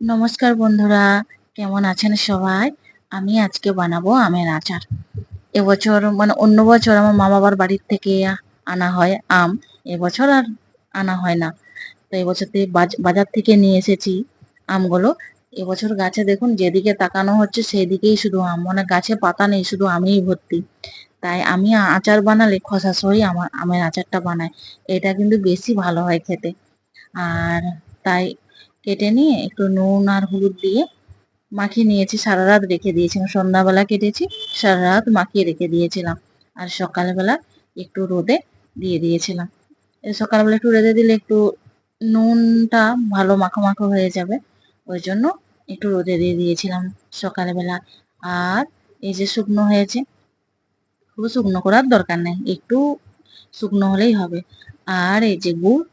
নমস্কার বন্ধুরা, কেমন আছেন সবাই? আমি আজকে বানাবো আমের আচার। এবছর মানে অন্য বছর আমার মা বাবার বাড়ির থেকে আনা হয় আম, এবছর আর আনা হয় না। তো এবছর বাজার থেকে নিয়ে এসেছি আমগুলো। এবছর গাছে দেখুন, যেদিকে তাকানো হচ্ছে সেই দিকেই শুধু আম। মানে গাছে পাতা নেই, শুধু আমিই ভর্তি। তাই আমি আচার বানালে খসা সহই আমার আমের আচারটা বানাই। এটা কিন্তু বেশি ভালো হয় খেতে। আর তাই কেটে নিয়ে একটু নুন আর হলুদ দিয়ে মাখিয়ে নিয়েছি। সারা রাত রেখে দিয়েছিলাম। সন্ধ্যাবেলা কেটেছি, সারা রাত মাখিয়ে রেখে দিয়েছিলাম। আর সকালবেলা একটু রোদে দিয়ে দিয়েছিলাম। সকালবেলা একটু রোদে দিলে একটু নুনটা ভালো মাখো মাখো হয়ে যাবে। ওই জন্য একটু রোদে দিয়ে দিয়েছিলাম সকালবেলা। আর এই যে শুকনো হয়েছে, খুব শুকনো করার দরকার নেই। একটু শুকনো হলেই হবে। আর এই যে গুড়,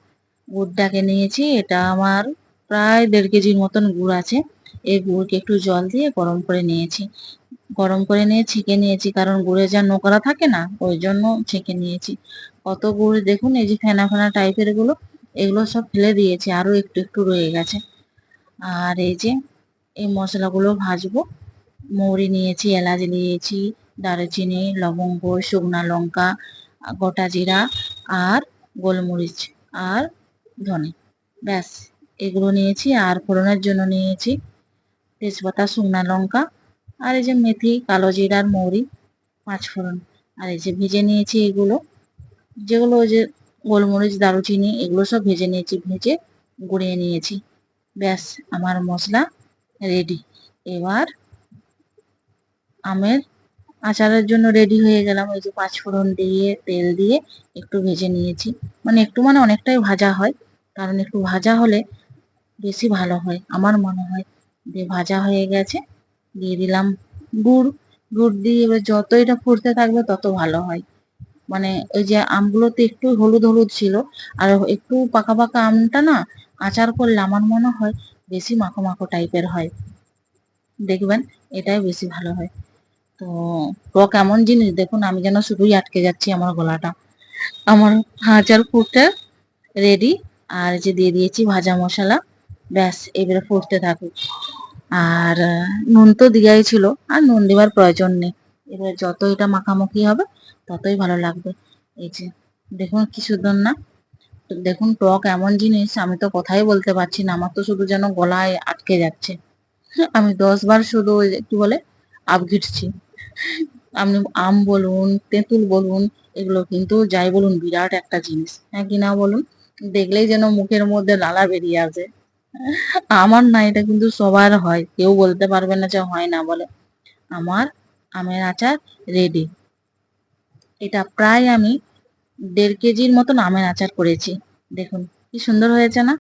গুড়টাকে নিয়েছি। এটা আমার প্রায় দেড় কেজির মতন গুড় আছে। এই গুড়কে একটু জল দিয়ে গরম করে নিয়েছি। গরম করে নিয়ে ছেঁকে নিয়েছি, কারণ গুড়ে যা নোকরা থাকে না, ওই জন্য ছেঁকে নিয়েছি। কত গুড় দেখুন, এই যে ফেনা ফেনা টাইপেরগুলো, এগুলো সব ফেলে দিয়েছি, আরও একটু একটু রয়ে গেছে। আর এই যে, এই মশলাগুলো ভাজবো। মৌরি নিয়েছি, এলাচ নিয়েছি, দারুচিনি, লবঙ্গ, শুকনা লঙ্কা, গোটা জিরা আর গোলমরিচ আর ধনে। ব্যাস। এগুলো নিয়েছি আর ফোড়নের জন্য নিয়েছি তেজপাতা, শুকনা লঙ্কা আর এই যে মেথি, কালো জিরার মৌরি পাঁচ ফোড়ন। আর এই যে ভেজে নিয়েছি এগুলো, যেগুলো ওই যে গোলমরিচ, দারুচিনি এগুলো সব ভেজে নিয়েছি, ভেজে গুঁড়িয়ে নিয়েছি। ব্যাস, আমার মশলা রেডি। এবার আমের আচারের জন্য রেডি হয়ে গেলাম। ওই যে পাঁচ ফোড়ন দিয়ে, তেল দিয়ে একটু ভেজে নিয়েছি। মানে একটু মানে অনেকটাই ভাজা হয়, কারণ একটু ভাজা হলে বেশি ভালো হয়। আমার মনে হয় দিয়ে ভাজা হয়ে গেছে, দিয়ে দিলাম গুড়। গুড় দিয়ে এবার যত এটা ফুটতে থাকবে তত ভালো হয়। মানে ওই যে আমগুলোতে একটু হলুদ হলুদ ছিল, আর একটু পাকা পাকা আমটা না আচার করলে আমার মনে হয় বেশি মাখো মাখো টাইপের হয়। দেখবেন, এটাই বেশি ভালো হয়। তো টক এমন জিনিস? দেখুন, আমি যেন শুধুই আটকে যাচ্ছি আমার গলাটা। আমার আচার ফুটে রেডি আর যে দিয়ে দিয়েছি ভাজা মশলা। ব্যাস, এবারে ফুটতে থাকুক আর নুন তো দিয়াই ছিল, আর নুন দেওয়ার প্রয়োজন নেই। এবার যত এটা মাখামাখি হবে, ততই ভালো লাগবে। এই যে, দেখুন কি সুন্দর না? দেখুন, টক এমন জিনিস, আমি তো কথাই বলতে পারছি না, আমার তো শুধু যেন গলায় আটকে যাচ্ছে। আমি দশ বার শুধু কি বলে আপ ঘিটছি। আপনি আম বলুন, তেঁতুল বলুন, এগুলো কিন্তু যাই বলুন, বিরাট একটা জিনিস। হ্যাঁ কি না বলুন? দেখলেই যেন মুখের মধ্যে লালা বেরিয়ে আসে। আমার না, এটা কিন্তু সবার হয়। কেউ বলতে পারবে না যে হয় না বলে। আমার আমের আচার রেডি এটা প্রায় আমি দেড় কেজির মতন আমের আচার করেছি। দেখুন, কি সুন্দর হয়েছে না?